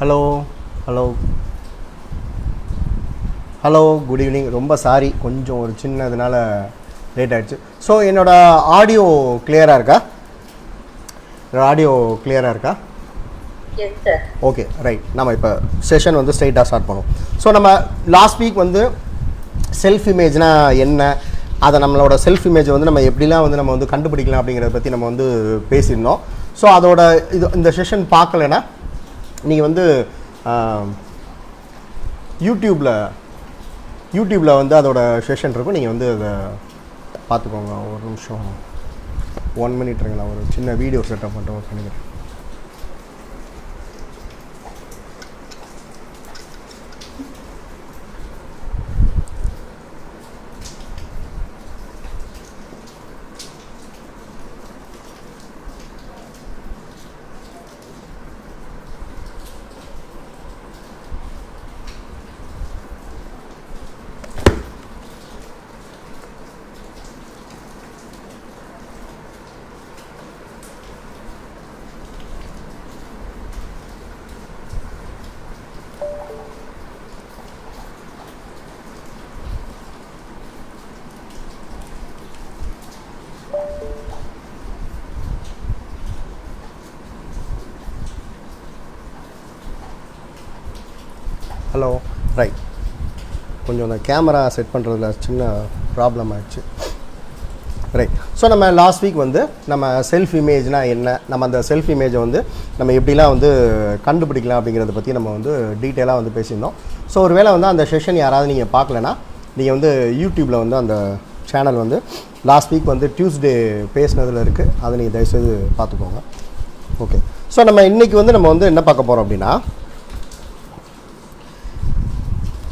Hello hello hello good evening ரொம்ப sorry கொஞ்சம் ஒரு சின்ன இதனால லேட் ஆயிடுச்சு. ஸோ என்னோட ஆடியோ கிளியராக இருக்கா? என்னோட ஆடியோ கிளியராக இருக்கா? ஓகே ரைட் நம்ம இப்போ செஷன் வந்து ஸ்ட்ரைட்டாக ஸ்டார்ட் பண்ணுவோம். ஸோ நம்ம லாஸ்ட் வீக் வந்து செல்ஃப் இமேஜ்னா என்ன? அதை நம்மளோட செல்ஃப் இமேஜை வந்து நம்ம எப்படிலாம் வந்து நம்ம வந்து கண்டுபிடிக்கலாம் அப்படிங்கிறத பற்றி நம்ம வந்து பேசியிருந்தோம். ஸோ அதோட இது இந்த செஷன் பார்க்கலைன்னா நீங்கள் வந்து யூடியூப்பில் யூடியூப்பில் வந்து அதோட செஷன் இருக்கும். நீங்கள் வந்து அதை பார்த்துக்கோங்க. ஒரு நிமிஷம். ஒன் மினிட் இருங்க நான் ஒரு சின்ன வீடியோ செட்டப் பண்ணிட்டு பண்ணிக்கிறேன். ஹலோ ரைட் கொஞ்சம் அந்த கேமரா செட் பண்ணுறதுல சின்ன ப்ராப்ளம் ஆயிடுச்சு. ரைட் ஸோ நம்ம லாஸ்ட் வீக் வந்து நம்ம செல்ஃப் இமேஜ்னால் என்ன? நம்ம அந்த செல்ஃப் இமேஜை வந்து நம்ம எப்படிலாம் வந்து கண்டுபிடிக்கலாம் அப்படிங்கிறத பற்றி நம்ம வந்து டீட்டெயிலாக வந்து பேசியிருந்தோம். ஸோ ஒரு வேளை வந்து அந்த செஷன் யாராவது நீங்கள் பார்க்கலன்னா நீங்கள் வந்து யூடியூப்பில் வந்து அந்த சேனல் வந்து லாஸ்ட் வீக் வந்து டியூஸ்டே பேசினதில் இருக்குது அதை நீங்கள் தயவுசெய்து பார்த்துக்கோங்க. ஓகே ஸோ நம்ம இன்றைக்கி வந்து நம்ம வந்து என்ன பார்க்க போகிறோம் அப்படின்னா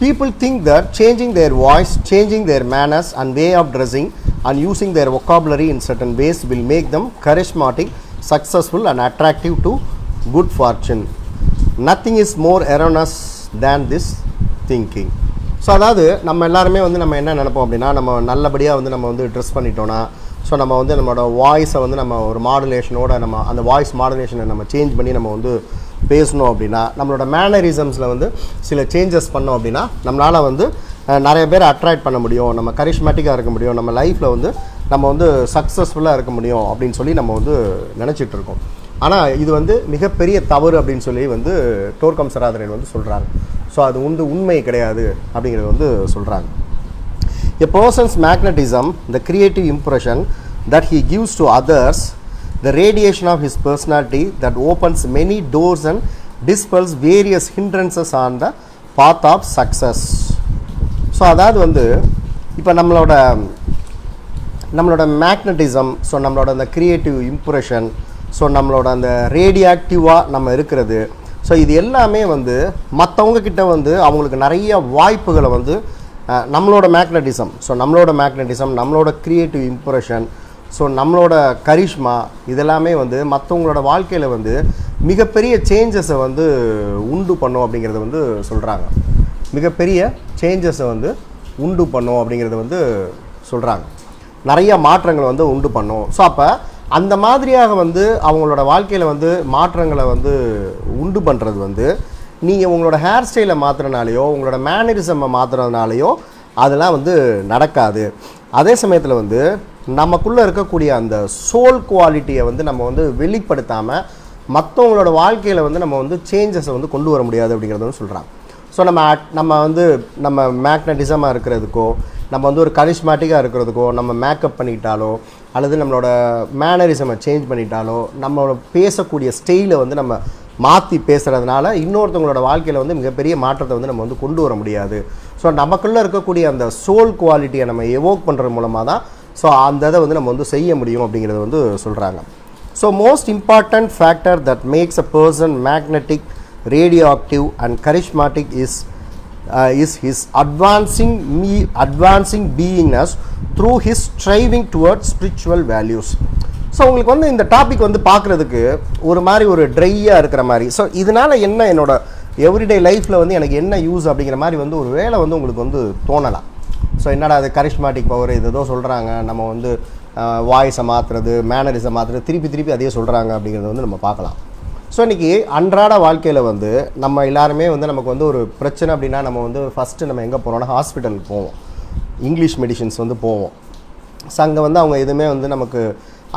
People think that changing their voice, changing their manners and way of dressing, and using their vocabulary in certain ways will make them charismatic, successful, and attractive to good fortune. Nothing is more erroneous than this thinking. So அதாவது நம்ம எல்லாருமே வந்து நம்ம என்ன நினைப்போம் அப்படின்னா நம்ம நல்லபடியாக வந்து நம்ம வந்து ட்ரெஸ் பண்ணிட்டோன்னா ஸோ நம்ம வந்து நம்மளோட வாய்ஸை வந்து நம்ம ஒரு மாடுலேஷனோட நம்ம அந்த வாய்ஸ் மாடுலேஷனை நம்ம சேஞ்ச் பண்ணி நம்ம வந்து பேசணும் அப்படின்னா நம்மளோட மேனரிசம்ஸில் வந்து சில சேஞ்சஸ் பண்ணோம் அப்படின்னா நம்மளால் வந்து நிறைய பேர் அட்ராக்ட் பண்ண முடியும் நம்ம கரிஷ்மேட்டிக்காக இருக்க முடியும் நம்ம லைஃப்பில் வந்து நம்ம வந்து சக்ஸஸ்ஃபுல்லாக இருக்க முடியும் அப்படின்னு சொல்லி நம்ம வந்து நினச்சிட்ருக்கோம் ஆனால் இது வந்து மிகப்பெரிய தவறு அப்படின்னு சொல்லி வந்து டோர்கம் சராதரன் வந்து சொல்கிறாங்க ஸோ அது வந்து உண்மை கிடையாது அப்படிங்கிறது வந்து சொல்கிறாங்க A person's magnetism, the creative impression that he gives to others, the radiation of his personality that opens many doors and dispels various hindrances on the path of success. So அதாவது வந்து இப்போ நம்மளோட நம்மளோட மேக்னட்டிசம் ஸோ நம்மளோட அந்த creative impression so நம்மளோட அந்த ரேடியாக்டிவாக நம்ம இருக்கிறது ஸோ இது எல்லாமே வந்து மற்றவங்க கிட்ட வந்து அவங்களுக்கு நிறைய வாய்ப்புகளை வந்து அஹ், நம்மளோட மேக்னட்டிசம் ஸோ நம்மளோட மேக்னட்டிசம் நம்மளோட க்ரியேட்டிவ் இம்ப்ரெஷன் ஸோ நம்மளோட கரிஷ்மா இதெல்லாமே வந்து மற்றவங்களோட வாழ்க்கையில் வந்து மிகப்பெரிய சேஞ்சஸை வந்து உண்டு பண்ணும் அப்படிங்கிறத வந்து சொல்கிறாங்க மிகப்பெரிய சேஞ்சஸை வந்து உண்டு பண்ணும் அப்படிங்கிறத வந்து சொல்கிறாங்க நிறைய மாற்றங்களை வந்து உண்டு பண்ணும். ஸோ அப்போ அந்த மாதிரியாக வந்து அவங்களோட வாழ்க்கையில் வந்து மாற்றங்களை வந்து உண்டு பண்ணுறது வந்து நீங்கள் உங்களோட ஹேர் ஸ்டைலை மாற்றுறனாலையோ உங்களோட மேனரிசம்மை மாற்றுறதுனாலையோ அதெல்லாம் வந்து நடக்காது. அதே சமயத்தில் வந்து நமக்குள்ளே இருக்கக்கூடிய அந்த சோல் குவாலிட்டியை வந்து நம்ம வந்து வெளிப்படுத்தாமல் மற்றவங்களோட வாழ்க்கையில் வந்து நம்ம வந்து சேஞ்சஸை வந்து கொண்டு வர முடியாது அப்படிங்கிறத வந்து சொல்கிறாங்க ஸோ நம்ம நம்ம வந்து நம்ம மேக்னட்டிசமாக இருக்கிறதுக்கோ நம்ம வந்து ஒரு கரிஷ்மேட்டிக்காக இருக்கிறதுக்கோ நம்ம மேக்கப் பண்ணிட்டாலோ அல்லது நம்மளோட மேனரிசமை சேஞ்ச் பண்ணிட்டாலோ நம்மளோட பேசக்கூடிய ஸ்டைலை வந்து நம்ம மாற்றி பேசுகிறதுனால இன்னொருத்தவங்களோட வாழ்க்கையில் வந்து மிகப்பெரிய மாற்றத்தை வந்து நம்ம வந்து கொண்டு வர முடியாது. ஸோ நமக்குள்ளே இருக்கக்கூடிய அந்த சோல் குவாலிட்டியை நம்ம எவோக் பண்ணுறது மூலமாக தான் ஸோ அந்த இதை வந்து நம்ம வந்து செய்ய முடியும் அப்படிங்கிறத வந்து சொல்கிறாங்க so most important factor that makes a person magnetic radioactive and charismatic is is his advancing me advancing beingness through his striving towards spiritual values so உங்களுக்கு வந்து இந்த டாபிக் வந்து பார்க்குறதுக்கு ஒரு மாதிரி ஒரு ட்ரையாக இருக்கிற மாதிரி. ஸோ இதனால் என்ன என்னோட எவ்ரிடே லைஃப்பில் வந்து எனக்கு என்ன யூஸ் அப்படிங்கிற மாதிரி வந்து ஒரு வேலை வந்து உங்களுக்கு வந்து தோணலாம். ஸோ என்னடா அது கரிஷ்மாட்டிக் பவர் இது ஏதோ சொல்கிறாங்க நம்ம வந்து வாய்ஸை மாற்றுறது மேனரிஸை மாற்றுறது திருப்பி திருப்பி அதையே சொல்கிறாங்க அப்படிங்கிறத வந்து நம்ம பார்க்கலாம். ஸோ இன்றைக்கி அன்றாட வாழ்க்கையில் வந்து நம்ம எல்லாருமே வந்து நமக்கு வந்து ஒரு பிரச்சனை அப்படின்னா நம்ம வந்து ஃபஸ்ட்டு நம்ம எங்கே போகிறோம்னா ஹாஸ்பிட்டலுக்கு போவோம். இங்கிலீஷ் மெடிசின்ஸ் வந்து போவோம். ஸோ அங்கே வந்து அவங்க எதுவுமே வந்து நமக்கு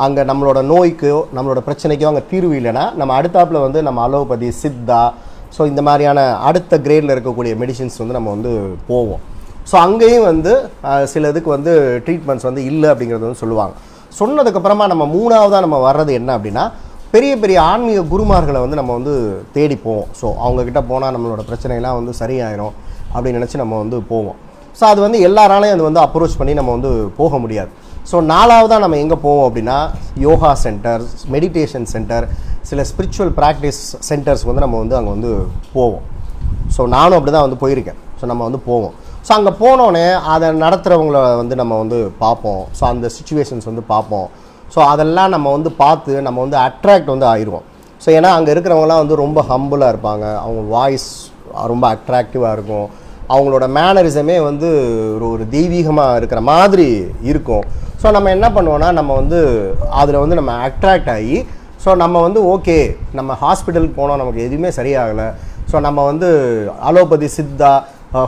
அங்கே நம்மளோட நோய்க்கோ நம்மளோட பிரச்சனைக்கோ அங்கே தீர்வு இல்லைன்னா நம்ம அடுத்தாப்பில் வந்து நம்ம அலோபதி சித்தா ஸோ இந்த மாதிரியான அடுத்த கிரேடில் இருக்கக்கூடிய மெடிசின்ஸ் வந்து நம்ம வந்து போவோம். ஸோ அங்கேயும் வந்து சில இதுக்கு வந்து ட்ரீட்மெண்ட்ஸ் வந்து இல்லை அப்படிங்கிறது வந்து சொல்லுவாங்க. சொன்னதுக்கப்புறமா நம்ம மூணாவதாக நம்ம வர்றது என்ன அப்படின்னா பெரிய பெரிய ஆன்மீக குருமார்களை வந்து நம்ம வந்து தேடி போவோம். ஸோ அவங்கக்கிட்ட போனால் நம்மளோட பிரச்சனைலாம் வந்து சரியாயிரும் அப்படின்னு நினச்சி நம்ம வந்து போவோம். ஸோ அது வந்து எல்லாராலையும் அது வந்து அப்ரோச் பண்ணி நம்ம வந்து போக முடியாது. ஸோ நாலாவதாக நம்ம எங்கே போவோம் அப்படின்னா யோகா சென்டர் மெடிடேஷன் சென்டர் சில ஸ்பிரிச்சுவல் ப்ராக்டிஸ் சென்டர்ஸ் வந்து நம்ம வந்து அங்கே வந்து போவோம். ஸோ நானும் அப்படி தான் வந்து போயிருக்கேன். ஸோ நம்ம வந்து போவோம். ஸோ அங்கே போனோடனே அதை நடத்துகிறவங்கள வந்து நம்ம வந்து பார்ப்போம். ஸோ அந்த சுச்சுவேஷன்ஸ் வந்து பார்ப்போம். ஸோ அதெல்லாம் நம்ம வந்து பார்த்து நம்ம வந்து அட்ராக்ட் வந்து ஆயிடுவோம் ஸோ ஏன்னா அங்கே இருக்கிறவங்களாம் வந்து ரொம்ப ஹம்புளாக இருப்பாங்க. அவங்க வாய்ஸ் ரொம்ப அட்ராக்டிவாக இருக்கும். அவங்களோட மேனரிசமே வந்து ஒரு ஒரு தெய்வீகமாக இருக்கிற மாதிரி இருக்கும். ஸோ நம்ம என்ன பண்ணுவோம்னா நம்ம வந்து அதில் வந்து நம்ம அட்ராக்ட் ஆகி ஸோ நம்ம வந்து ஓகே நம்ம ஹாஸ்பிட்டலுக்கு போனோம் நமக்கு எதுவுமே சரியாகலை. ஸோ நம்ம வந்து அலோபதி சித்தா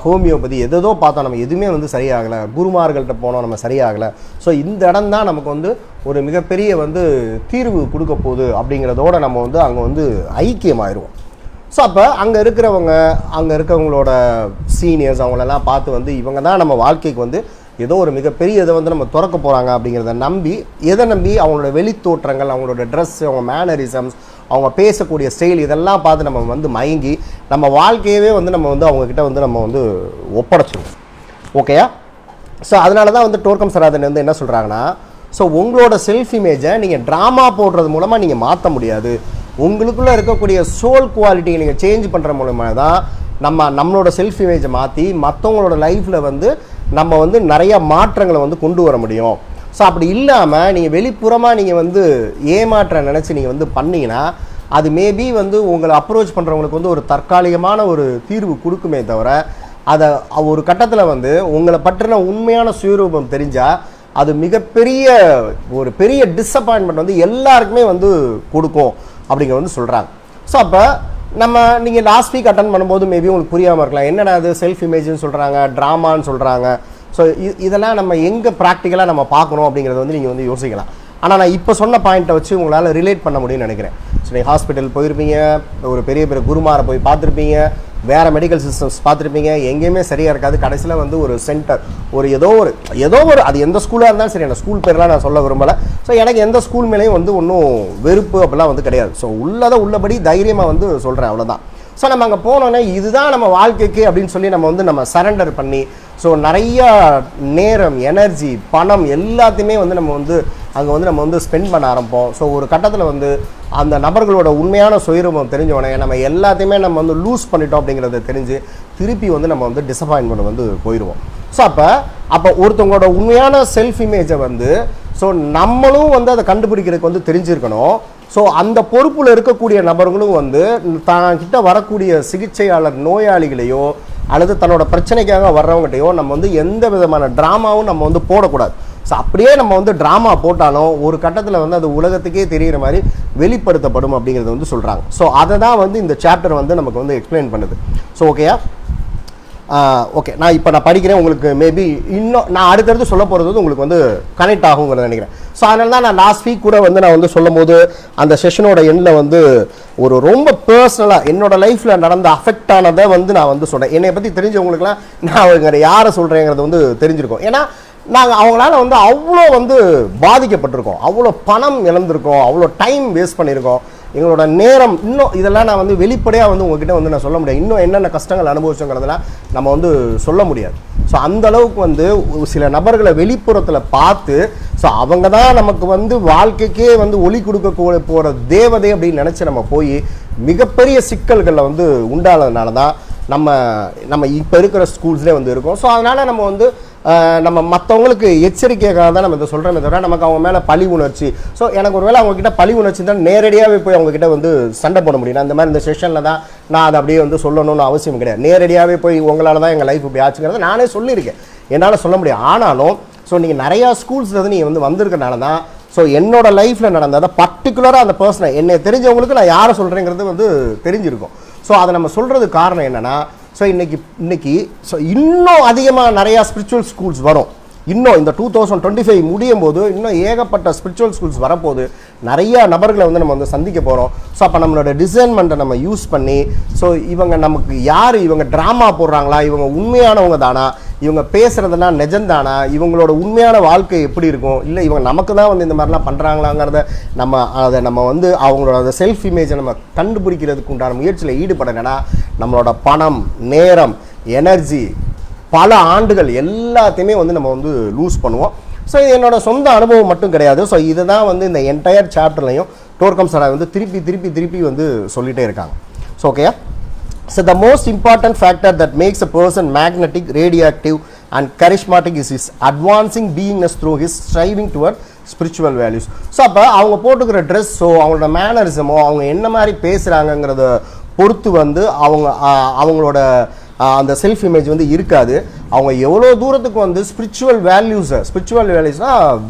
ஹோமியோபதி எதோ பார்த்தோம் நம்ம எதுவுமே வந்து சரியாகலை. குருமார்கள்ட்ட போனோம் நம்ம சரியாகலை. ஸோ இந்த இடம் தான் நமக்கு வந்து ஒரு மிகப்பெரிய வந்து தீர்வு கொடுக்க போகுது அப்படிங்கிறதோட நம்ம வந்து அங்கே வந்து ஐக்கியமாயிருவோம். ஸோ அப்போ அங்கே இருக்கிறவங்க அங்கே இருக்கிறவங்களோட சீனியர்ஸ் அவங்களெல்லாம் பார்த்து வந்து இவங்க தான் நம்ம வாழ்க்கைக்கு வந்து ஏதோ ஒரு மிகப்பெரிய இதை வந்து நம்ம திறக்க போகிறாங்க அப்படிங்கிறத நம்பி எதை நம்பி? அவங்களோட வெளித்தோற்றங்கள் அவங்களோட ட்ரெஸ் அவங்க மேனரிசம்ஸ் அவங்க பேசக்கூடிய ஸ்டைல் இதெல்லாம் பார்த்து நம்ம வந்து மயங்கி நம்ம வாழ்க்கையவே வந்து நம்ம வந்து அவங்கக்கிட்ட வந்து நம்ம வந்து ஒப்படைச்சிடுவோம் ஓகேயா ஸோ அதனால தான் வந்து டோர்க்கம் சராதன் வந்து என்ன சொல்கிறாங்கன்னா ஸோ உங்களோட செல்ஃப் இமேஜை நீங்கள் ட்ராமா போடுறது மூலமாக நீங்கள் மாற்ற முடியாது. உங்களுக்குள்ளே இருக்கக்கூடிய சோல் குவாலிட்டியை நீங்கள் சேஞ்ச் பண்ணுற மூலமாக தான் நம்ம நம்மளோட செல்ஃப் இமேஜை மாற்றி மற்றவங்களோட லைஃப்பில் வந்து நம்ம வந்து நிறைய மாற்றங்களை வந்து கொண்டு வர முடியும். ஸோ அப்படி இல்லாமல் நீங்கள் வெளிப்புறமாக நீங்கள் வந்து ஏமாற்ற நினச்சி நீங்கள் வந்து பண்ணீங்கன்னா அது மேபி வந்து உங்களை அப்ரோச் பண்ணுறவங்களுக்கு வந்து ஒரு தற்காலிகமான ஒரு தீர்வு கொடுக்குமே தவிர அதை ஒரு கட்டத்தில் வந்து உங்களை பற்றின உண்மையான சுயரூபம் தெரிஞ்சால் அது மிகப்பெரிய ஒரு பெரிய டிஸப்பாயின்மெண்ட் வந்து எல்லாருக்குமே வந்து கொடுக்கும் அப்படிங்கிற வந்து சொல்கிறாங்க ஸோ அப்போ நம்ம நீங்கள் லாஸ்ட் வீக் அட்டன் பண்ணும்போது மேபி உங்களுக்கு புரியாமல் இருக்கலாம். என்னடா அது செல்ஃப் இமேஜ்னு சொல்கிறாங்க ட்ராமான்னு சொல்கிறாங்க ஸோ இதெல்லாம் நம்ம எங்கே ப்ராக்டிக்கலாக நம்ம பார்க்கணும் அப்படிங்கிறத வந்து நீங்கள் வந்து யோசிக்கலாம். ஆனால் நான் இப்போ சொன்ன பாயிண்ட்டை வச்சு உங்களால் ரிலேட் பண்ண முடியும்னு நினைக்கிறேன். நீங்கள் ஹாஸ்பிட்டல் போயிருப்பீங்க ஒரு பெரிய பெரிய குருமாரை போய் பார்த்துருப்பீங்க வேறு மெடிக்கல் சிஸ்டம்ஸ் பார்த்துருப்பீங்க எங்கேயுமே சரியாக இருக்காது. கடைசியில் வந்து ஒரு சென்டர் ஒரு ஏதோ ஒரு ஏதோ ஒரு அது எந்த ஸ்கூலாக இருந்தாலும் சரி எனக்கு ஸ்கூல் பேர்லாம் நான் சொல்ல விரும்பலை. ஸோ எனக்கு எந்த ஸ்கூல் மேலேயும் வந்து ஒன்றும் வெறுப்பு அப்படிலாம் வந்து கிடையாது. ஸோ உள்ளதை உள்ளபடி தைரியமாக வந்து சொல்கிறேன் அவ்வளோதான் ஸோ நம்ம அங்கே போனோன்னே இதுதான் நம்ம வாழ்க்கைக்கு அப்படின்னு சொல்லி நம்ம வந்து நம்ம சரண்டர் பண்ணி ஸோ நிறையா நேரம் எனர்ஜி பணம் எல்லாத்தையுமே வந்து நம்ம வந்து அங்கே வந்து நம்ம வந்து ஸ்பெண்ட் பண்ண ஆரம்பிப்போம். ஸோ ஒரு கட்டத்தில் வந்து அந்த நபர்களோட உண்மையான சுயரூபம் தெரிஞ்சோடனே நம்ம எல்லாத்தையுமே நம்ம வந்து லூஸ் பண்ணிட்டோம் அப்படிங்கிறத தெரிஞ்சு திருப்பி வந்து நம்ம வந்து டிசப்பாயின்மெண்ட் வந்து போயிடுவோம் ஸோ அப்போ அப்போ ஒருத்தவங்களோட உண்மையான செல்ஃப் இமேஜை வந்து ஸோ நம்மளும் வந்து அதை கண்டுபிடிக்கிறதுக்கு வந்து தெரிஞ்சிருக்கணும். ஸோ அந்த பொறுப்பில் இருக்கக்கூடிய நபர்களும் வந்து தான் கிட்ட வரக்கூடிய சிகிச்சையாளர் நோயாளிகளையோ அல்லது தன்னோட பிரச்சனைக்காக வர்றவங்ககிட்டயோ நம்ம வந்து எந்த விதமான ட்ராமாவும் நம்ம வந்து போடக்கூடாது. ஸோ அப்படியே நம்ம வந்து ட்ராமா போட்டாலும் ஒரு கட்டத்தில் வந்து அது உலகத்துக்கே தெரிகிற மாதிரி வெளிப்படுத்தப்படும் அப்படிங்கிறது வந்து சொல்கிறாங்க ஸோ அதை தான் வந்து இந்த சாப்டர் வந்து நமக்கு வந்து எக்ஸ்பிளைன் பண்ணுது. ஸோ ஓகேயா ஓகே நான் இப்போ நான் படிக்கிறேன் உங்களுக்கு மேபி இன்னும் நான் அடுத்தடுத்து சொல்ல போகிறது வந்து உங்களுக்கு வந்து கனெக்ட் ஆகுங்கிறத நினைக்கிறேன். ஸோ அதனால தான் நான் லாஸ்ட் வீக் கூட வந்து நான் வந்து சொல்லும் போது அந்த செஷனோட எண்ணில் வந்து ஒரு ரொம்ப பர்சனலாக என்னோட லைஃப்பில் நடந்த அஃபெக்ட் ஆனதை வந்து நான் வந்து சொல்கிறேன் என்னை பற்றி தெரிஞ்சவங்களுக்குலாம் நான் அவங்க யாரை சொல்கிறேங்கிறது வந்து தெரிஞ்சிருக்கோம். ஏன்னா நாங்கள் அவங்களால வந்து அவ்வளோ வந்து பாதிக்கப்பட்டிருக்கோம். அவ்வளோ பணம் இழந்திருக்கோம். அவ்வளோ டைம் வேஸ்ட் பண்ணியிருக்கோம் எங்களோட நேரம் இன்னும் இதெல்லாம் நான் வந்து வெளிப்படையாக வந்து உங்ககிட்ட வந்து நான் சொல்ல முடியாது. இன்னும் என்னென்ன கஷ்டங்கள் அனுபவிச்சோங்கிறதெல்லாம் நம்ம வந்து சொல்ல முடியாது. ஸோ அந்த அளவுக்கு வந்து சில நபர்களை வெளிப்புறத்தில் பார்த்து ஸோ அவங்க தான் நமக்கு வந்து வாழ்க்கைக்கே வந்து ஒளி கொடுக்க போகிற தேவதை அப்படின்னு நினச்சி நம்ம போய் மிகப்பெரிய சிக்கல்களில் வந்து உண்டானதுனால தான் நம்ம நம்ம இப்போ இருக்கிற ஸ்கூல்ஸ்லேயே வந்து இருக்கோம். ஸோ அதனால் நம்ம வந்து நம்ம மற்றவங்களுக்கு எச்சரிக்கைக்காக தான் நம்ம இதை சொல்கிறோமே தவிர நமக்கு அவங்க மேலே பழி உணர்ச்சி. ஸோ எனக்கு ஒருவேளை அவங்க கிட்ட பழி உணர்ச்சி தான் நேரடியாகவே போய் அவங்க கிட்ட வந்து சண்டை போட முடியும். நான் மாதிரி இந்த செஷனில் தான் நான் அதை அப்படியே வந்து சொல்லணும்னு அவசியம் கிடையாது. நேரடியாகவே போய் உங்களால் தான் எங்கள் லைஃப் இப்படி ஆச்சுங்கிறத நானே சொல்லியிருக்கேன். என்னால் சொல்ல முடியும் ஆனாலும் ஸோ நீங்கள் நிறையா ஸ்கூல்ஸில் வந்து நீங்கள் வந்து வந்திருக்கனால தான் ஸோ என்னோட லைஃப்பில் நடந்ததை பர்டிகுலராக அந்த பர்சனை என்னை தெரிஞ்சவங்களுக்கு நான் யாரை சொல்கிறேங்கிறது வந்து தெரிஞ்சிருக்கும். ஸோ அதை நம்ம சொல்கிறது காரணம் என்னென்னா ஸோ இன்னைக்கு இன்னைக்கு ஸோ இன்னும் அதிகமாக நிறையா ஸ்பிரிச்சுவல் ஸ்கூல்ஸ் வரும். இன்னும் இந்த டூ தௌசண்ட் டுவெண்ட்டி ஃபைவ் முடியும் போது இன்னும் ஏகப்பட்ட ஸ்பிரிச்சுவல் ஸ்கூல்ஸ் வரப்போகுது. நிறைய நபர்களை வந்து நம்ம வந்து சந்திக்க போகிறோம் ஸோ அப்போ நம்மளோட டிசைன்மெண்ட்டை நம்ம யூஸ் பண்ணி ஸோ இவங்க நமக்கு யார்? இவங்க ட்ராமா போடுறாங்களா? இவங்க உண்மையானவங்க தானா? இவங்க பேசுகிறதெல்லாம் நிஜந்தானா இவங்களோட உண்மையான வாழ்க்கை எப்படி இருக்கும்? இல்லை இவங்க நமக்கு தான் வந்து இந்த மாதிரிலாம் பண்ணுறாங்களாங்கிறத நம்ம அதை நம்ம வந்து அவங்களோட அந்த செல்ஃப் இமேஜை நம்ம கண்டுபிடிக்கிறதுக்கு உண்டான முயற்சியில் ஈடுபடலைன்னா நம்மளோட பணம் நேரம் எனர்ஜி பல ஆண்டுகள் எல்லாத்தையுமே வந்து நம்ம வந்து லூஸ் பண்ணுவோம். ஸோ இது என்னோட சொந்த அனுபவம் மட்டும் கிடையாது. ஸோ இதுதான் வந்து இந்த என்டையர் சாப்டர்லையும் டோர்கம் சரா வந்து திருப்பி திருப்பி திருப்பி வந்து சொல்லிகிட்டே இருக்காங்க. ஸோ ஓகேயா so the most important factor that makes a person magnetic radioactive and charismatic is is advancing beingness through his striving toward spiritual values so அப்போ அவங்க போட்டுக்கிற ட்ரெஸ்ஸோ அவங்களோட மேனரிசமோ அவங்க என்ன மாதிரி பேசுகிறாங்கங்கிறத பொறுத்து வந்து அவங்க அவங்களோட அந்த செல்ஃப் இமேஜ் வந்து இருக்காது. அவங்க எவ்வளோ தூரத்துக்கு வந்து ஸ்பிரிச்சுவல் வேல்யூஸை ஸ்பிரிச்சுவல் வேல்யூஸ்னால்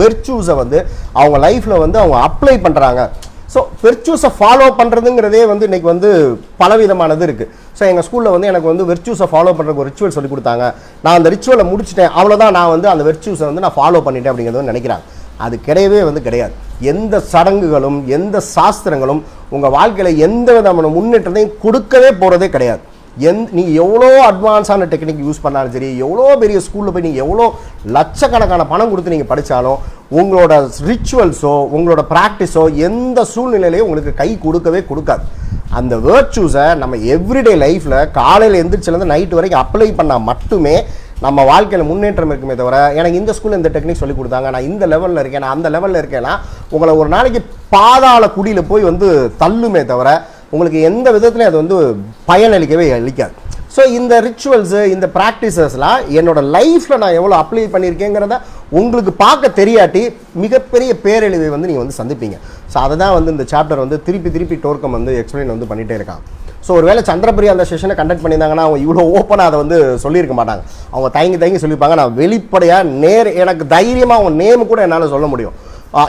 வெர்ச்சூஸை வந்து அவங்க லைஃப்பில் வந்து அவங்க அப்ளை பண்ணுறாங்க ஸோ வெர்ச்சூஸை ஃபாலோ பண்ணுறதுங்கிறதே வந்து இன்னைக்கு வந்து பலவிதமானது இருக்குது ஸோ எங்கள் ஸ்கூலில் வந்து எனக்கு வந்து வெர்ச்சூஸை ஃபாலோ பண்ணுறதுக்கு ஒரு ரிச்சுவல் சொல்லி கொடுத்தாங்க. நான் அந்த ரிச்சுவலை முடிச்சிட்டேன். அவ்வளோதான் நான் வந்து அந்த வெர்ச்சூஸை வந்து நான் ஃபாலோ பண்ணிட்டேன் அப்படிங்கிறது நினைக்கிறாங்க. அது கிடையவே வந்து கிடையாது. எந்த சடங்குகளும் எந்த சாஸ்திரங்களும் உங்கள் வாழ்க்கையில் எந்த விதமான முன்னேற்றத்தையும் கொடுக்கவே போகிறதே கிடையாது. எந் நீங்கள் எவ்வளோ அட்வான்ஸான டெக்னிக் யூஸ் பண்ணாலும் சரி எவ்வளோ பெரிய ஸ்கூலில் போய் நீங்கள் எவ்வளோ லட்சக்கணக்கான பணம் கொடுத்து நீங்கள் படித்தாலும் உங்களோட ரிச்சுவல்ஸோ உங்களோட ப்ராக்டிஸோ எந்த சூழ்நிலையிலையும் உங்களுக்கு கை கொடுக்கவே கொடுக்காது. அந்த வேர்ச்சூஸை நம்ம எவ்ரிடே லைஃப்பில் காலையில் எந்திரிச்சிலேருந்து நைட்டு வரைக்கும் அப்ளை பண்ணால் மட்டுமே நம்ம வாழ்க்கையில் முன்னேற்றம் இருக்குமே தவிர எனக்கு இந்த ஸ்கூலில் இந்த டெக்னிக் சொல்லி கொடுத்தாங்க நான் இந்த லெவலில் இருக்கேன் நான் அந்த லெவலில் இருக்கேன்னா உங்களை ஒரு நாளைக்கு பாதாள குடியில் போய் வந்து தள்ளுமே தவிர உங்களுக்கு எந்த விதத்துலையும் அது வந்து பயனளிக்கவே அளிக்காது. ஸோ இந்த ரிச்சுவல்ஸு இந்த ப்ராக்டிசஸ்லாம் என்னோட லைஃப்பில் நான் எவ்வளோ அப்ளை பண்ணியிருக்கேங்கிறத உங்களுக்கு பார்க்க தெரியாட்டி மிகப்பெரிய பேரழிவை வந்து நீங்கள் வந்து சந்திப்பீங்க. ஸோ அதை தான் வந்து இந்த சாப்டர் வந்து திருப்பி திருப்பி டோர்க்கம் வந்து எக்ஸ்பிளைன் வந்து பண்ணிகிட்டே இருக்கான் ஸோ ஒருவேளை சந்திரபிரியா அந்த செஷனை கண்டக்ட் பண்ணியிருந்தாங்கன்னா அவங்க இவ்வளோ ஓப்பனாக அதை வந்து சொல்லியிருக்க மாட்டாங்க. அவங்க தயங்கி தயங்கி சொல்லியிருப்பாங்க. நான் வெளிப்படையாக நேர் எனக்கு தைரியமாக அவங்க நேம் கூட என்னால் சொல்ல முடியும்.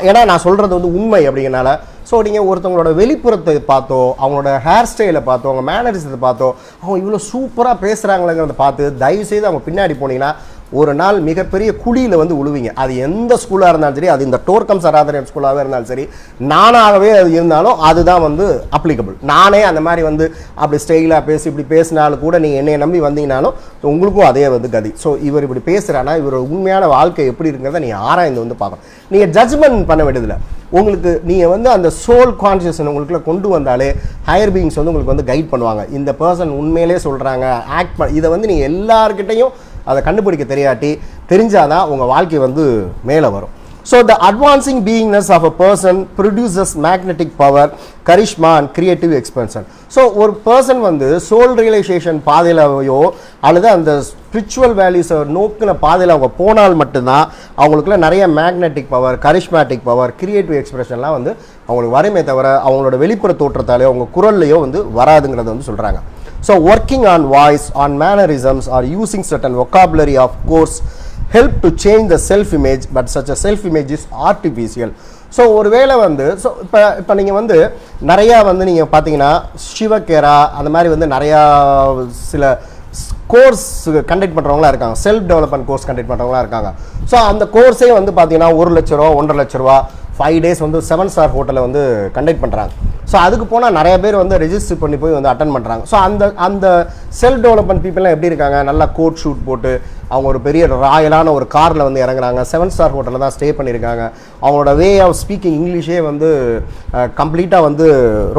ஏன்னா நான் சொல்கிறது வந்து உண்மை அப்படிங்கிறனால ஸோ நீங்கள் ஒருத்தவங்களோட வெளிப்புறத்தை பார்த்தோ அவங்களோட ஹேர் ஸ்டைலை பார்த்தோ அவங்க மேனரிசத்தை பார்த்தோ அவங்க இவ்வளோ சூப்பராக பேசுகிறாங்களேங்கிறத பார்த்து தயவுசெய்து அவங்க பின்னாடி போனீங்கன்னா ஒரு நாள் மிகப்பெரிய குழியில் வந்து உழுவிங்க. அது எந்த ஸ்கூலாக இருந்தாலும் சரி அது இந்த டோர்க்கம் சராதரன் ஸ்கூலாகவே இருந்தாலும் சரி நானாகவே அது இருந்தாலும் அதுதான் வந்து அப்ளிகபிள் நானே அந்த மாதிரி வந்து அப்படி ஸ்டைலாக பேசி இப்படி பேசினாலும் கூட நீங்கள் என்னை நம்பி வந்தீங்கனாலும் உங்களுக்கும் அதே வந்து கதி. ஸோ இவர் இப்படி பேசுகிறானா இவர் உண்மையான வாழ்க்கை எப்படி இருக்கிறத நீங்கள் ஆராய்ந்து வந்து பார்க்கணும். நீங்கள் ஜட்ஜ்மெண்ட் பண்ண வேண்டியதில்லை. உங்களுக்கு நீங்கள் வந்து அந்த சோல் கான்ஷியஸ்னு உங்களுக்குள்ள கொண்டு வந்தாலே ஹையர் பீயிங்ஸ் வந்து உங்களுக்கு வந்து கைட் பண்ணுவாங்க. இந்த பர்சன் உண்மையிலே சொல்கிறாங்க ஆக்ட் பண்ண இதை வந்து நீங்கள் எல்லாருக்கிட்டையும் அதை கண்டுபிடிக்க தெரியாட்டி தெரிஞ்சாதான் உங்கள் வாழ்க்கை வந்து மேலே வரும். So the advancing beingness of a person produces magnetic power charisma and creative expansion so ஒரு பர்சன் வந்து சோல் ரியலைசேஷன் பாதையிலையோ அல்லது அந்த ஸ்பிரிச்சுவல் வேல்யூஸை நோக்கின பாதையில் அவங்க போனால் மட்டும்தான் அவங்களுக்குள்ள நிறைய magnetic power charismatic power creative எக்ஸ்பிரஷன்லாம் வந்து அவங்களுக்கு வருமே தவிர அவங்களோட வெளிப்புற தோற்றத்தாலேயோ அவங்க குரல்லையோ வந்து வராதுங்கிறத வந்து சொல்கிறாங்க so working on voice on mannerisms or using certain vocabulary of course help to change the self image but such a self image is artificial. So ஒரு வேளை வந்து ஸோ இப்போ இப்போ நீங்கள் வந்து நிறையா வந்து நீங்கள் பார்த்தீங்கன்னா சிவகேரா அந்த மாதிரி வந்து நிறையா சில கோர்ஸ் கண்டக்ட் பண்ணுறவங்களா இருக்காங்க. செல்ஃப் டெவலப்மெண்ட் கோர்ஸ் கண்டக்ட் பண்ணுறவங்களா இருக்காங்க. ஸோ அந்த கோர்ஸே வந்து பார்த்தீங்கன்னா ஒரு லட்ச ரூபா ஒன்றரை லட்ச ரூபா ஃபைவ் டேஸ் வந்து செவன் ஸ்டார் ஹோட்டலில் வந்து கண்டக்ட் பண்ணுறாங்க ஸோ அதுக்கு போனால் நிறைய பேர் வந்து ரெஜிஸ்டர் பண்ணி போய் வந்து அட்டன் பண்ணுறாங்க ஸோ அந்த அந்த செல்ஃப் டெவலப்மெண்ட் பீப்புளெலாம் எப்படி இருக்காங்க? நல்லா கோட் ஷூட் போட்டு அவங்க ஒரு பெரிய ராயலான ஒரு காரில் வந்து இறங்குறாங்க. செவன் ஸ்டார் ஹோட்டலில் தான் ஸ்டே பண்ணியிருக்காங்க அவங்களோட வே ஆஃப் ஸ்பீக்கிங் இங்கிலீஷே வந்து கம்ப்ளீட்டாக வந்து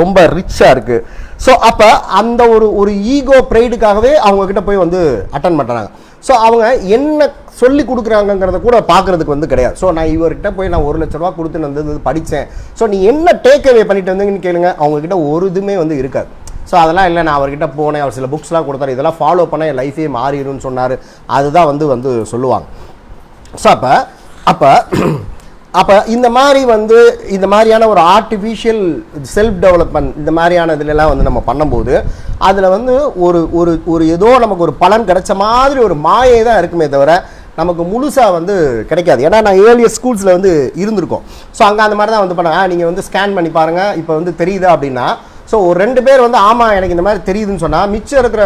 ரொம்ப ரிச்சாக இருக்குது ஸோ அப்போ அந்த ஒரு ஒரு ஈகோ ப்ரைடுக்காகவே அவங்கக்கிட்ட போய் வந்து அட்டன் பண்ணுறாங்க ஸோ அவங்க என்ன சொல்லி கொடுக்குறாங்கங்கிறத கூட பார்க்குறதுக்கு வந்து கிடையாது. ஸோ நான் இவர்கிட்ட போய் நான் ஒரு லட்ச ரூபா கொடுத்து நான் வந்து படித்தேன் ஸோ நீ என்ன டேக் அவே பண்ணிட்டு வந்தீங்கன்னு கேளுங்க. அவங்கக்கிட்ட ஒரு இதுவுமே வந்து இருக்காது. ஸோ அதெல்லாம் இல்லை நான் அவர்கிட்ட போனேன். அவர் சில புக்ஸ்லாம் கொடுத்தாரு. இதெல்லாம் ஃபாலோ பண்ண என் லைஃபே மாறிடும்னு சொன்னார். அதுதான் வந்து வந்து சொல்லுவாங்க. ஸோ அப்போ அப்போ அப்போ இந்த மாதிரி வந்து இந்த மாதிரியான ஒரு ஆர்டிஃபிஷியல் செல்ஃப் டெவலப்மெண்ட் இந்த மாதிரியான இதுலலாம் வந்து நம்ம பண்ணும்போது அதில் வந்து ஒரு ஒரு ஒரு ஏதோ நமக்கு ஒரு பலன் கிடைச்ச மாதிரி ஒரு மாயை தான் இருக்குமே தவிர நமக்கு முழுசாக வந்து கிடைக்காது. ஏன்னா நான் ஏர்லியர் ஸ்கூல்ஸில் வந்து இருந்திருக்கோம். ஸோ அங்கே அந்த மாதிரி தான் வந்து பண்ணாங்க. நீங்கள் வந்து ஸ்கேன் பண்ணி பாருங்கள் இப்போ வந்து தெரியுதா அப்படின்னா ஸோ ஒரு ரெண்டு பேர் வந்து ஆமாம் எனக்கு இந்த மாதிரி தெரியுதுன்னு சொன்னால் மிச்சம் இருக்கிற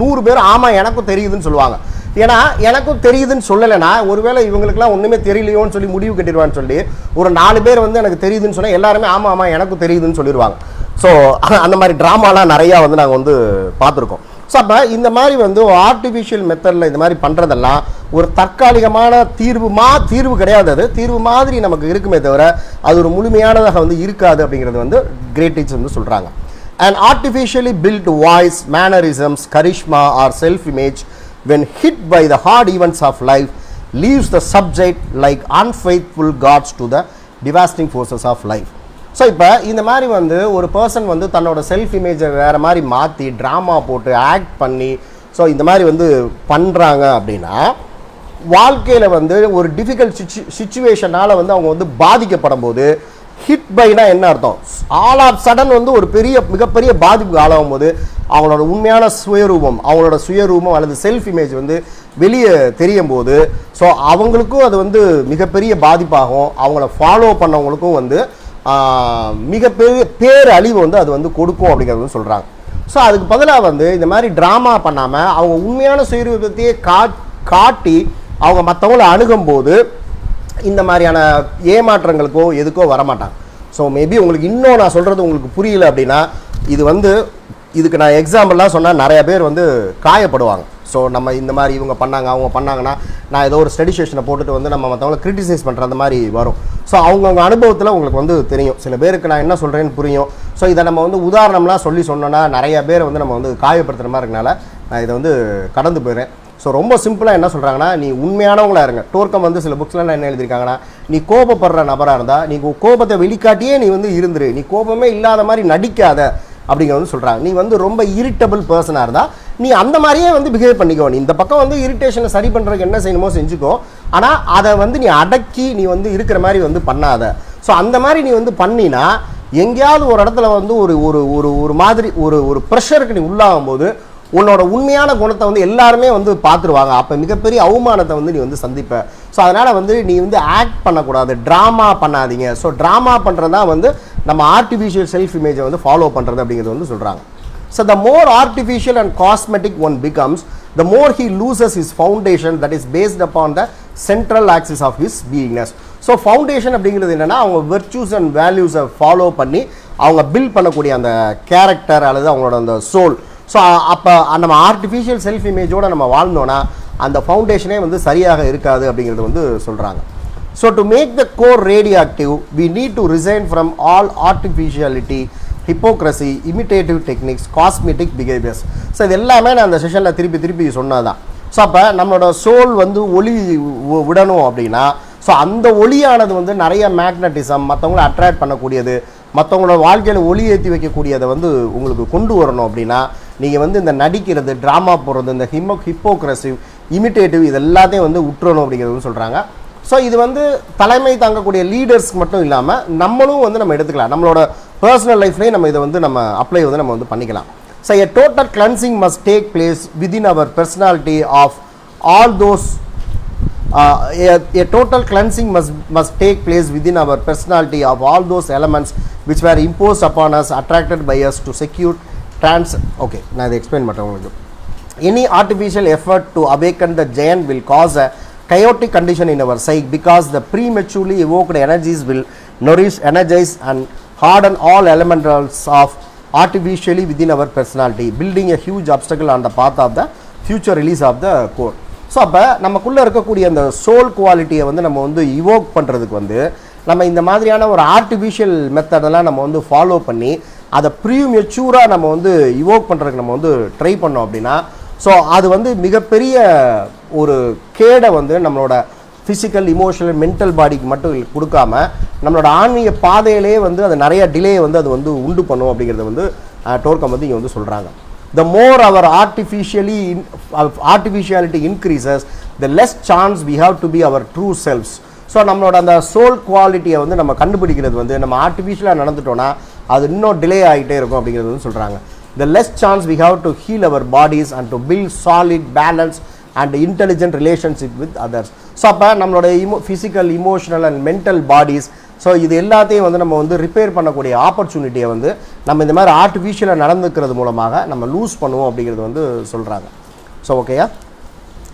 நூறு பேர் ஆமாம் எனக்கும் தெரியுதுன்னு சொல்லுவாங்க. ஏன்னா எனக்கும் தெரியுதுன்னு சொல்லலைன்னா ஒருவேளை இவங்களுக்குலாம் ஒன்றுமே தெரியலையோன்னு சொல்லி முடிவு கட்டிடுவான்னு சொல்லி ஒரு நாலு பேர் வந்து எனக்கு தெரியுதுன்னு சொன்னால் எல்லாருமே ஆமாம் ஆமாம் எனக்கும் தெரியுதுன்னு சொல்லிடுவாங்க. ஸோ அந்த மாதிரி ட்ராமாலாம் நிறையா வந்து நாங்கள் வந்து பார்த்துருக்கோம். ஸோ அப்போ இந்த மாதிரி வந்து ஆர்டிஃபிஷியல் மெத்தடில் இந்த மாதிரி பண்ணுறதெல்லாம் ஒரு தற்காலிகமான தீர்வு மா தீர்வு கிடையாது அது. தீர்வு மாதிரி நமக்கு இருக்குமே தவிர அது ஒரு முழுமையானதாக வந்து இருக்காது அப்படிங்கிறது வந்து கிரேட் டீச்சர் வந்து சொல்கிறாங்க and artificially built voice mannerisms charisma or self image when hit by the hard events of life leaves the subject like unfaithful gods to the devastating forces of life so இப்போ இந்த மாதிரி வந்து ஒரு person வந்து தன்னோட self இமேஜை வேறு மாதிரி மாற்றி ட்ராமா போட்டு ஆக்ட் பண்ணி ஸோ இந்த மாதிரி வந்து பண்ணுறாங்க அப்படின்னா வாழ்க்கையில் வந்து ஒரு டிஃபிகல்ட் சுச்சு சுச்சுவேஷனால் வந்து அவங்க வந்து பாதிக்கப்படும் போது ஹிட் பைனா என்ன அர்த்தம்? ஆல் ஆஃப் சடன் வந்து ஒரு பெரிய மிகப்பெரிய பாதிப்புக்கு ஆளாகும் போது அவங்களோட உண்மையான சுயரூபம் அவங்களோட சுயரூபம் அல்லது செல்ஃப் இமேஜ் வந்து வெளியே தெரியும் போது ஸோ அவங்களுக்கும் அது வந்து மிகப்பெரிய பாதிப்பாகும். அவங்கள ஃபாலோ பண்ணவங்களுக்கும் வந்து மிகப்பெரிய பேர் அழிவு வந்து அது வந்து கொடுக்கும் அப்படிங்கிறது வந்து சொல்கிறாங்க ஸோ அதுக்கு பதிலாக வந்து இந்த மாதிரி ட்ராமா பண்ணாமல் அவங்க உண்மையான சுயரூபத்தையே கா காட்டி அவங்க மற்றவங்கள அணுகும்போது இந்த மாதிரியான ஏமாற்றங்களுக்கோ எதுக்கோ வரமாட்டாங்க. ஸோ மேபி உங்களுக்கு இன்னும் நான் சொல்கிறது உங்களுக்கு புரியல அப்படின்னா இது வந்து இதுக்கு நான் எக்ஸாம்பிளாக சொன்னால் நிறைய பேர் வந்து காயப்படுவாங்க. ஸோ நம்ம இந்த மாதிரி இவங்க பண்ணாங்க அவங்க பண்ணாங்கன்னா நான் ஏதோ ஒரு ஸ்டடி ஸ்டேஷனை போட்டுட்டு வந்து நம்ம மற்றவங்கள கிரிட்டிசைஸ் பண்ணுற அந்த மாதிரி வரும். ஸோ அவங்கவுங்க அனுபவத்தில் உங்களுக்கு வந்து தெரியும். சில பேருக்கு நான் என்ன சொல்கிறேன்னு புரியும். ஸோ இதை நம்ம வந்து உதாரணம்லாம் சொல்லி சொன்னோன்னா நிறைய பேர் வந்து நம்ம வந்து காயப்படுத்துகிற மாதிரி இருக்கனால நான் இதை வந்து கடந்து போயிடுறேன். ஸோ ரொம்ப சிம்பிளாக என்ன சொல்கிறாங்கன்னா நீ உண்மையானவங்களா இருங்க. டோர்க்கம் வந்து சில புக்ஸ்லாம் என்ன எழுதியிருக்காங்கன்னா நீ கோபப்படுற நபராக இருந்தால் நீ கோபத்தை வெளிக்காட்டியே நீ வந்து இருந்துரு. நீ கோபமே இல்லாத மாதிரி நடிக்காத. அப்படிங்கிறது வந்து சொல்கிறாங்க நீ வந்து ரொம்ப இரிட்டபிள் பர்சனாக இருந்தால் நீ அந்த மாதிரியே வந்து பிஹேவ் பண்ணிக்கோ. நீ இந்த பக்கம் வந்து இரிட்டேஷனை சரி பண்ணுறதுக்கு என்ன செய்யணுமோ செஞ்சுக்கோ. ஆனால் அதை வந்து நீ அடக்கி நீ வந்து இருக்கிற மாதிரி வந்து பண்ணாத. ஸோ அந்த மாதிரி நீ வந்து பண்ணினா எங்கேயாவது ஒரு இடத்துல வந்து ஒரு ஒரு ஒரு ஒரு மாதிரி ஒரு ஒரு ப்ரெஷருக்கு நீ உள்ளாகும் போது உன்னோட உண்மையான குணத்தை வந்து எல்லாருமே வந்து பார்த்துருவாங்க. அப்போ மிகப்பெரிய அவமானத்தை வந்து நீ வந்து சந்திப்ப. ஸோ அதனால் வந்து நீ வந்து ஆக்ட் பண்ணக்கூடாது. ட்ராமா பண்ணாதீங்க. ஸோ ட்ராமா பண்ணுறது தான் வந்து நம்ம ஆர்டிஃபிஷியல் செல்ஃப் இமேஜை வந்து ஃபாலோ பண்ணுறது அப்படிங்கிறது வந்து சொல்கிறாங்க so the more artificial and cosmetic one becomes the more he loses is foundation that is based upon the central axis of his beingness so foundation அப்படிங்கிறது என்னென்னா அவங்க வெர்ச்சூஸ் அண்ட் வேல்யூஸை ஃபாலோ பண்ணி அவங்க பில்ட் பண்ணக்கூடிய அந்த கேரக்டர் அல்லது அவங்களோட அந்த சோல் ஸோ அப்போ நம்ம ஆர்டிஃபிஷியல் செல்ஃப் இமேஜோடு நம்ம வாழ்ந்தோன்னா அந்த ஃபவுண்டேஷனே வந்து சரியாக இருக்காது அப்படிங்கிறது வந்து சொல்கிறாங்க so to make the core radioactive, we need to resign from all artificiality, hypocrisy imitative techniques cosmetic behaviours so இது எல்லாமே நான் அந்த செஷனில் திருப்பி திருப்பி சொன்னதான் ஸோ அப்போ நம்மளோட சோல் வந்து ஒளி விடணும் அப்படின்னா ஸோ அந்த ஒளியானது வந்து நிறைய மேக்னட்டிசம் மற்றவங்கள அட்ராக்ட் பண்ணக்கூடியது மற்றவங்களோட வாழ்க்கையில் ஒளி ஏற்றி வைக்கக்கூடியதை வந்து உங்களுக்கு கொண்டு வரணும் அப்படின்னா நீங்கள் வந்து இந்த நடிக்கிறது ட்ராமா போடுறது இந்த ஹிமோ ஹிப்போக்ரஸிவ் இமிட்டேட்டிவ் இது எல்லாத்தையும் வந்து உற்றணும் அப்படிங்கிறது வந்து சொல்கிறாங்க ஸோ இது வந்து தலைமை தாங்கக்கூடிய லீடர்ஸ்க்கு மட்டும் இல்லாமல் நம்மளும் வந்து நம்ம எடுத்துக்கலாம் நம்மளோட பர்சனல் லைஃப்லேயே நம்ம இதை வந்து நம்ம அப்ளை வந்து நம்ம வந்து பண்ணிக்கலாம் so a total cleansing must take place within our personality of all those a total cleansing must must take place within our personality of all those elements which were impose upon us attracted by us to secure trance okay நான் இதை explain பண்ணுறேன் உங்களுக்கு any artificial effort to awaken the giant will cause a chaotic condition in our psyche because the prematurely evoked energies will nourish, energize, and harden all elementals of artificially within our personality, building a huge obstacle on the path of the future release of the core. So அப்போ நமக்குள்ளே இருக்கக்கூடிய அந்த soul குவாலிட்டியை வந்து நம்ம வந்து evoke பண்ணுறதுக்கு வந்து நம்ம இந்த மாதிரியான ஒரு ஆர்டிஃபிஷியல் மெத்தடெல்லாம் நம்ம வந்து ஃபாலோ பண்ணி அதை ப்ரீ மெச்சூராக நம்ம வந்து இவோக் பண்ணுறதுக்கு நம்ம வந்து ட்ரை பண்ணோம் அப்படின்னா ஸோ அது வந்து மிகப்பெரிய ஒரு கேடை வந்து நம்மளோட ஃபிசிக்கல் இமோஷனல் மென்டல் பாடிக்கு மட்டும் கொடுக்காம நம்மளோட ஆன்மீக பாதையிலேயே வந்து அது நிறைய டிலே வந்து அது வந்து உண்டு பண்ணும் அப்படிங்கிறத வந்து டோர்க்கம் வந்து இங்கே வந்து சொல்கிறாங்க the more our artificially artificiality increases the less chance we have to be our true our so நம்மளோட அந்த சோல் குவாலிட்டியை வந்து நம்ம கண்டுபிடிக்கிறது வந்து நம்ம ஆர்டிஃபிஷியலாக நடந்துட்டோன்னா அது இன்னும் டிலே ஆகிட்டே இருக்கும் அப்படிங்கிறது வந்து சொல்கிறாங்க the less chance we have to heal our bodies and to build solid balance and intelligent relationship with others so அப்போ நம்மளோட இமோ physical emotional and mental bodies so இது எல்லாத்தையும் வந்து நம்ம வந்து ரிப்பேர் பண்ணக்கூடிய ஆப்பர்ச்சுனிட்டியை வந்து நம்ம இந்த மாதிரி ஆர்டிஃபிஷியலாக நடந்துக்கிறது மூலமாக நம்ம லூஸ் பண்ணுவோம் அப்படிங்கிறது வந்து சொல்கிறாங்க ஸோ ஓகேயா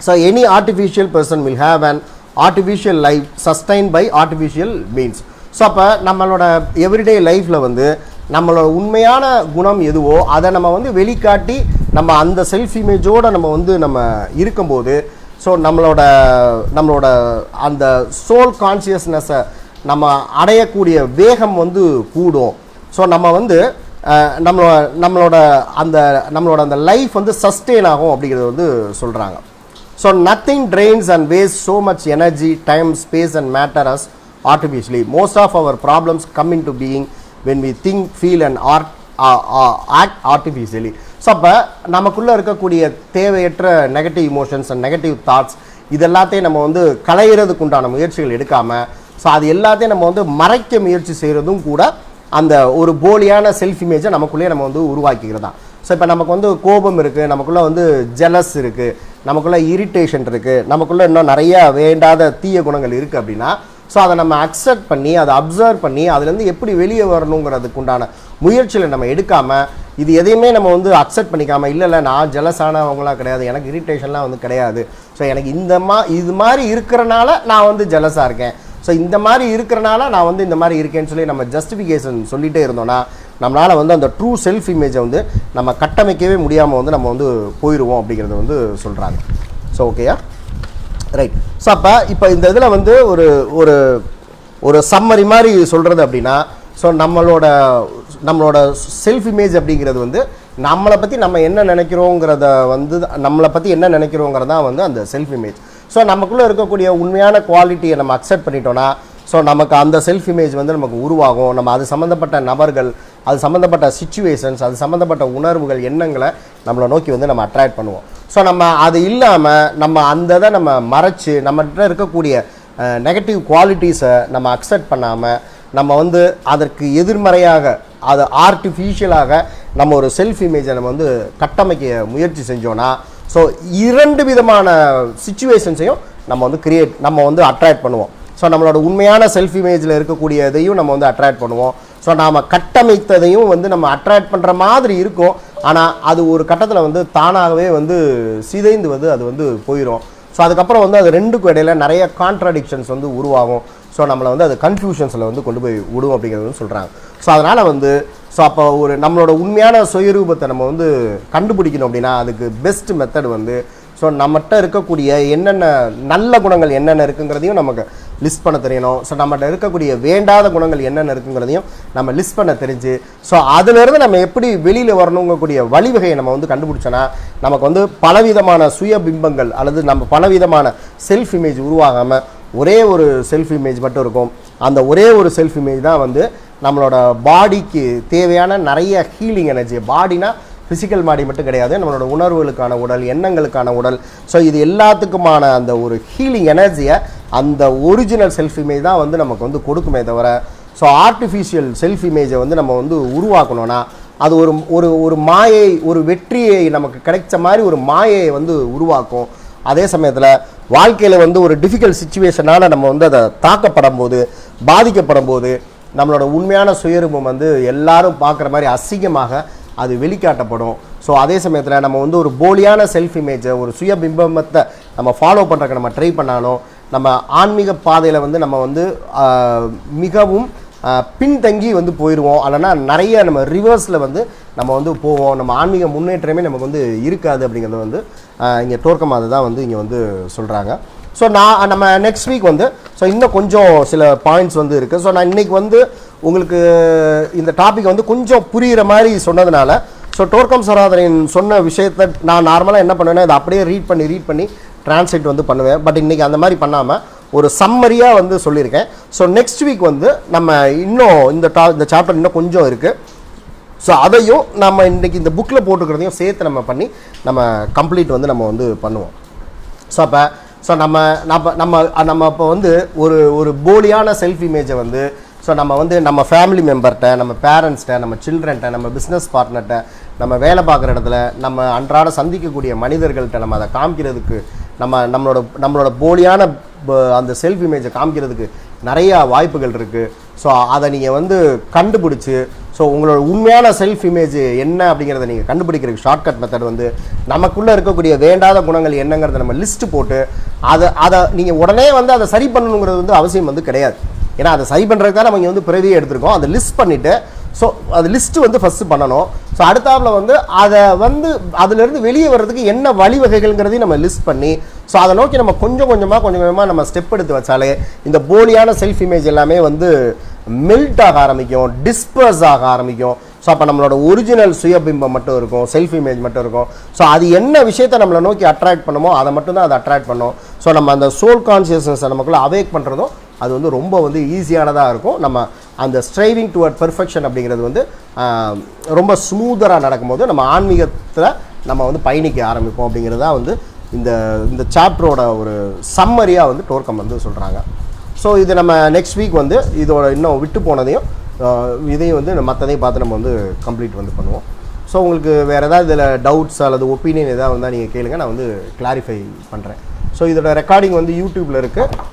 so any artificial person will have and artificial life sustain by artificial means so அப்போ நம்மளோட எவ்ரிடே லைஃப்பில் வந்து நம்மளோட உண்மையான குணம் எதுவோ அதை நம்ம வந்து வெளிக்காட்டி நம்ம அந்த செல்ஃப் இமேஜோடு நம்ம வந்து நம்ம இருக்கும்போது ஸோ நம்மளோட நம்மளோட அந்த சோல் கான்சியஸ்னஸை நம்ம அடையக்கூடிய வேகம் வந்து கூடும். ஸோ நம்ம வந்து நம்மளோட நம்மளோட அந்த நம்மளோட அந்த லைஃப் வந்து சஸ்டெயின் ஆகும் அப்படிங்கிறது வந்து சொல்கிறாங்க so nothing drains and waste so much energy time space and matter as artificially most of our problems come in to being when we think feel and art act artificially so அப்போ நமக்குள்ளே இருக்கக்கூடிய தேவையற்ற negative emotions and negative thoughts இது எல்லாத்தையும் நம்ம வந்து களையிறதுக்கு உண்டான முயற்சிகள் எடுக்காமல் ஸோ அது எல்லாத்தையும் நம்ம வந்து மறைக்க முயற்சி செய்கிறதும் கூட அந்த ஒரு போலியான செல்ஃப் இமேஜை நமக்குள்ளேயே நம்ம வந்து உருவாக்கிக்கிறது. தான் ஸோ இப்போ நமக்கு வந்து கோபம் இருக்குது நமக்குள்ளே வந்து ஜெலஸ் இருக்குது நமக்குள்ளே இரிட்டேஷன் இருக்குது நமக்குள்ளே இன்னும் நிறைய வேண்டாத தீய குணங்கள் இருக்குது அப்படின்னா ஸோ அதை நம்ம அக்செப்ட் பண்ணி அதை அப்சர்வ் பண்ணி அதுலேருந்து எப்படி வெளியே வரணுங்கிறதுக்கு உண்டான முயற்சியில் நம்ம எடுக்காமல் இது எதையுமே நம்ம வந்து அக்செப்ட் பண்ணிக்காமல் இல்லை இல்லை நான் ஜலசானவங்களாம் கிடையாது எனக்கு இரிட்டேஷன்லாம் வந்து கிடையாது. ஸோ எனக்கு இந்த மா இது மாதிரி இருக்கிறனால நான் வந்து ஜெலஸாக இருக்கேன். ஸோ இந்த மாதிரி இருக்கிறனால நான் வந்து இந்த மாதிரி இருக்கேன்னு சொல்லி நம்ம ஜஸ்டிஃபிகேஷன் சொல்லிகிட்டே இருந்தோன்னா நம்மளால் வந்து அந்த ட்ரூ செல்ஃப் இமேஜை வந்து நம்ம கட்டமைக்கவே முடியாமல் வந்து நம்ம வந்து போயிடுவோம் அப்படிங்கிறத வந்து சொல்கிறாங்க ஸோ ஓகேயா ரைட் ஸோ அப்போ இப்போ இந்த இதில் வந்து ஒரு ஒரு ஒரு சம்மரி மாதிரி சொல்கிறது அப்படின்னா ஸோ நம்மளோட நம்மளோட செல்ஃப் இமேஜ் அப்படிங்கிறது வந்து நம்மளை பற்றி நம்ம என்ன நினைக்கிறோங்கிறத வந்து நம்மளை பற்றி என்ன நினைக்கிறோங்கிறதா வந்து அந்த செல்ஃப் இமேஜ் ஸோ நமக்குள்ளே இருக்கக்கூடிய உண்மையான குவாலிட்டியை நம்ம அக்செப்ட் பண்ணிட்டோன்னா ஸோ நமக்கு அந்த செல்ஃப் இமேஜ் வந்து நமக்கு உருவாகும். நம்ம அது சம்மந்தப்பட்ட நபர்கள் அது சம்மந்தப்பட்ட சுச்சுவேஷன்ஸ் அது சம்மந்தப்பட்ட உணர்வுகள் எண்ணங்களை நம்மளை நோக்கி வந்து நம்ம அட்ராக்ட் பண்ணுவோம். ஸோ நம்ம அது இல்லாமல் நம்ம அந்த இதை நம்ம மறைச்சு நம்மகிட்ட இருக்கக்கூடிய நெகட்டிவ் குவாலிட்டிஸை நம்ம அக்செப்ட் பண்ணாமல் நம்ம வந்து அதற்கு எதிர்மறையாக அது ஆர்டிஃபிஷியலாக நம்ம ஒரு செல்ஃப் இமேஜை நம்ம வந்து கட்டமைக்க முயற்சி செஞ்சோன்னா ஸோ இரண்டு விதமான சுச்சுவேஷன்ஸையும் நம்ம வந்து கிரியேட் நம்ம வந்து அட்ராக்ட் பண்ணுவோம். ஸோ நம்மளோட உண்மையான செல்ஃப் இமேஜில் இருக்கக்கூடியதையும் நம்ம வந்து அட்ராக்ட் பண்ணுவோம். ஸோ நாம் கட்டமைத்ததையும் வந்து நம்ம அட்ராக்ட் பண்ணுற மாதிரி இருக்கும். ஆனால் அது ஒரு கட்டத்தில் வந்து தானாகவே வந்து சிதைந்து வந்து அது வந்து போயிடும் ஸோ அதுக்கப்புறம் வந்து அது ரெண்டுக்கும் இடையில நிறைய கான்ட்ராடிக்ஷன்ஸ் வந்து உருவாகும். ஸோ நம்மளை வந்து அது கன்ஃபியூஷன்ஸில் வந்து கொண்டு போய் விடும் அப்படிங்கிறது வந்து சொல்கிறாங்க ஸோ அதனால் வந்து ஸோ அப்போ ஒரு நம்மளோட உண்மையான சுயரூபத்தை நம்ம வந்து கண்டுபிடிக்கணும் அப்படின்னா அதுக்கு பெஸ்ட் மெத்தட் வந்து ஸோ நம்மகிட்ட இருக்கக்கூடிய என்னென்ன நல்ல குணங்கள் என்னென்ன இருக்குங்கிறதையும் நமக்கு லிஸ்ட் பண்ண தெரியணும். ஸோ நம்மகிட்ட இருக்கக்கூடிய வேண்டாத குணங்கள் என்னென்ன இருக்குங்கிறதையும் நம்ம லிஸ்ட் பண்ண தெரிஞ்சு ஸோ அதுலேருந்து நம்ம எப்படி வெளியில் வரணுங்கக்கூடிய வழிவகையை நம்ம வந்து கண்டுபிடிச்சோன்னா நமக்கு வந்து பலவிதமான சுய பிம்பங்கள் அல்லது நம்ம பலவிதமான செல்ஃப் இமேஜ் உருவாகாமல் ஒரே ஒரு செல்ஃப் இமேஜ் மட்டும் இருக்கும். அந்த ஒரே ஒரு செல்ஃப் இமேஜ் தான் வந்து நம்மளோட பாடிக்கு தேவையான நிறைய ஹீலிங் எனர்ஜி பாடினா ஃபிசிக்கல் பாடி மட்டும் கிடையாது நம்மளோட உணர்வுகளுக்கான உடல் எண்ணங்களுக்கான உடல். ஸோ இது எல்லாத்துக்குமான அந்த ஒரு ஹீலிங் எனர்ஜியை அந்த ஒரிஜினல் செல்ஃப் இமேஜ் தான் வந்து நமக்கு வந்து கொடுக்குமே தவிர ஸோ ஆர்டிஃபிஷியல் செல்ஃப் இமேஜை வந்து நம்ம வந்து உருவாக்கணும்னா அது ஒரு ஒரு ஒரு மாயை ஒரு வெற்றியை நமக்கு கிடைச்ச மாதிரி ஒரு மாயையை வந்து உருவாக்கும். அதே சமயத்தில் வாழ்க்கையில் வந்து ஒரு டிஃபிகல்ட் சுச்சுவேஷனால் நம்ம வந்து அதை தாக்கப்படும் போது பாதிக்கப்படும் போது நம்மளோட உண்மையான சுயரூபம் வந்து எல்லாரும் பார்க்குற மாதிரி அசிங்கமாக அது வெளிக்காட்டப்படும். ஸோ அதே சமயத்தில் நம்ம வந்து ஒரு போலியான செல்ஃப் இமேஜை ஒரு சுய பிம்பத்தை நம்ம ஃபாலோ பண்ணுறதுக்கு நம்ம ட்ரை பண்ணாலும் நம்ம ஆன்மீக பாதையில் வந்து நம்ம வந்து மிகவும் பின்தங்கி வந்து போயிடுவோம் இல்லைன்னா நிறைய நம்ம ரிவர்ஸில் வந்து நம்ம வந்து போவோம். நம்ம ஆன்மீக முன்னேற்றமே நமக்கு வந்து இருக்காது அப்படிங்கிறது வந்து இங்கே டோர்க்கம் தான் வந்து இங்கே வந்து சொல்கிறாங்க ஸோ நான் நம்ம நெக்ஸ்ட் வீக் வந்து ஸோ இன்னும் கொஞ்சம் சில பாயிண்ட்ஸ் வந்து இருக்குது ஸோ நான் இன்னைக்கு வந்து உங்களுக்கு இந்த டாபிக் வந்து கொஞ்சம் புரிகிற மாதிரி சொன்னதுனால ஸோ டோர்க்கம் சராதரின் சொன்ன விஷயத்தை நான் நார்மலாக என்ன பண்ணுவேன்னா இதை அப்படியே ரீட் பண்ணி ரீட் பண்ணி டிரான்ஸ்லேட் வந்து பண்ணுவேன். பட் இன்றைக்கி அந்த மாதிரி பண்ணாமல் ஒரு சம்மரியாக வந்து சொல்லியிருக்கேன். ஸோ நெக்ஸ்ட் வீக் வந்து நம்ம இன்னும் இந்த டா இந்த சாப்டர் இன்னும் கொஞ்சம் இருக்குது ஸோ அதையும் நம்ம இன்றைக்கி இந்த புக்கில் போட்டுக்கிறதையும் சேர்த்து நம்ம பண்ணி நம்ம கம்ப்ளீட் வந்து நம்ம வந்து பண்ணுவோம். ஸோ அப்போ ஸோ நம்ம நம்ம நம்ம நம்ம இப்போ வந்து ஒரு ஒரு போலியான செல்ஃப் இமேஜை வந்து ஸோ நம்ம வந்து நம்ம ஃபேமிலி மெம்பர்கிட்ட நம்ம பேரண்ட்ஸ்கிட்ட நம்ம சில்ட்ரன்ட்ட நம்ம பிஸ்னஸ் பார்ட்னர்கிட்ட நம்ம வேலை பார்க்குற இடத்துல நம்ம அன்றாட சந்திக்கக்கூடிய மனிதர்கள்ட்ட நம்ம அதை காமிக்கிறதுக்கு நம்ம நம்மளோட நம்மளோட போலியான ப- அந்த செல்ஃப் இமேஜை காமிக்கிறதுக்கு நிறையா வாய்ப்புகள் இருக்குது ஸோ அதை நீங்கள் வந்து கண்டுபிடிச்சி ஸோ உங்களோட உண்மையான செல்ஃப் இமேஜ் என்ன அப்படிங்கிறத நீங்கள் கண்டுபிடிக்கிறதுக்கு ஷார்ட்கட் மெத்தட் வந்து நமக்குள்ளே இருக்கக்கூடிய வேண்டாத குணங்கள் என்னங்கிறத நம்ம லிஸ்ட்டு போட்டு அதை அதை நீங்கள் உடனே வந்து அதை சரி பண்ணணுங்கிறது வந்து அவசியம் வந்து கிடையாது. ஏன்னா அதை சரி பண்ணுறதுக்கு தான் நம்ம இங்கே வந்து பிறவியே எடுத்திருக்கோம். அதை லிஸ்ட் பண்ணிவிட்டு ஸோ அது லிஸ்ட்டு வந்து ஃபஸ்ட்டு பண்ணணும். ஸோ அடுத்தாப்பில் வந்து அதை வந்து அதுலேருந்து வெளியே வர்றதுக்கு என்ன வழிவகைகள்ங்கிறதையும் நம்ம லிஸ்ட் பண்ணி ஸோ அதை நோக்கி நம்ம கொஞ்சம் கொஞ்சமாக கொஞ்சம் கொஞ்சமாக நம்ம ஸ்டெப் எடுத்து வச்சாலே இந்த போலியான செல்ஃப் இமேஜ் எல்லாமே வந்து மெல்ட் ஆக ஆரம்பிக்கும் டிஸ்பர்ஸ் ஆக ஆரம்பிக்கும். ஸோ அப்போ நம்மளோட ஒரிஜினல் சுயபிம்பம் மட்டும் இருக்கும் செல்ஃப் இமேஜ் மட்டும் இருக்கும். ஸோ அது என்ன விஷயத்தை நம்மளை நோக்கி அட்ராக்ட் பண்ணுமோ அதை மட்டும் தான் அதை அட்ராக்ட் பண்ணும். ஸோ நம்ம அந்த சோல் கான்சியஸ்னஸை நமக்குள்ளே அவேக் பண்ணுறதும் அது வந்து ரொம்ப வந்து ஈஸியானதாக இருக்கும். நம்ம அந்த ஸ்ட்ரைவிங் டுவர்ட் பெர்ஃபெக்ஷன் அப்படிங்கிறது வந்து ரொம்ப ஸ்மூதராக நடக்கும்போது நம்ம ஆன்மீகத்தில் நம்ம வந்து பயணிக்க ஆரம்பிப்போம் அப்படிங்கிறது தான் வந்து இந்த இந்த சாப்டரோட ஒரு சம்மரியாக வந்து டோர்க்கம் வந்து சொல்கிறாங்க ஸோ இது நம்ம நெக்ஸ்ட் வீக் வந்து இதோட இன்னும் விட்டு போனதையும் இதையும் வந்து மற்றதையும் பார்த்து நம்ம வந்து கம்ப்ளீட் வந்து பண்ணுவோம். ஸோ உங்களுக்கு வேறு ஏதாவது இதில் டவுட்ஸ் அல்லது ஒப்பீனியன் ஏதாவது வந்தால் நீங்கள் கேளுங்கள் நான் வந்து கிளாரிஃபை பண்ணுறேன் ஸோ இதோட ரெக்கார்டிங் வந்து யூடியூப்பில் இருக்குது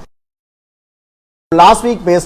லாஸ்ட் வீக் பேச